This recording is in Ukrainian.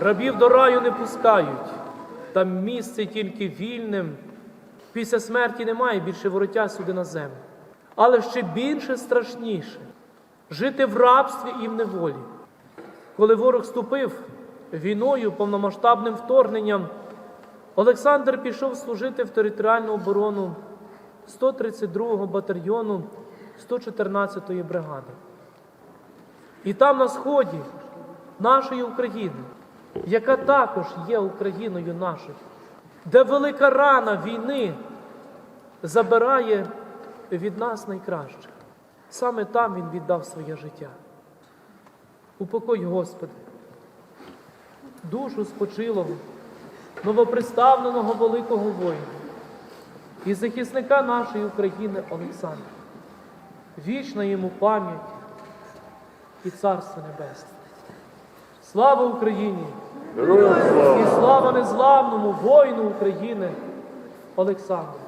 Рабів до раю не пускають, там місце тільки вільним. Після смерті немає більше вороття сюди на землю. Але ще більше страшніше жити в рабстві і в неволі. Коли ворог ступив війною, повномасштабним вторгненням, Олександр пішов служити в територіальну оборону 132-го батальйону 114-ї бригади. І там на сході нашої України, яка також є Україною нашою, де велика рана війни забирає від нас найкраще. Саме там він віддав своє життя. Упокой, Господи, душу спочилого, новоприставленого великого воїна і захисника нашої України Олександра. Вічна йому пам'ять і Царство Небесне. Слава Україні! І слава незламному воїну України Олександру!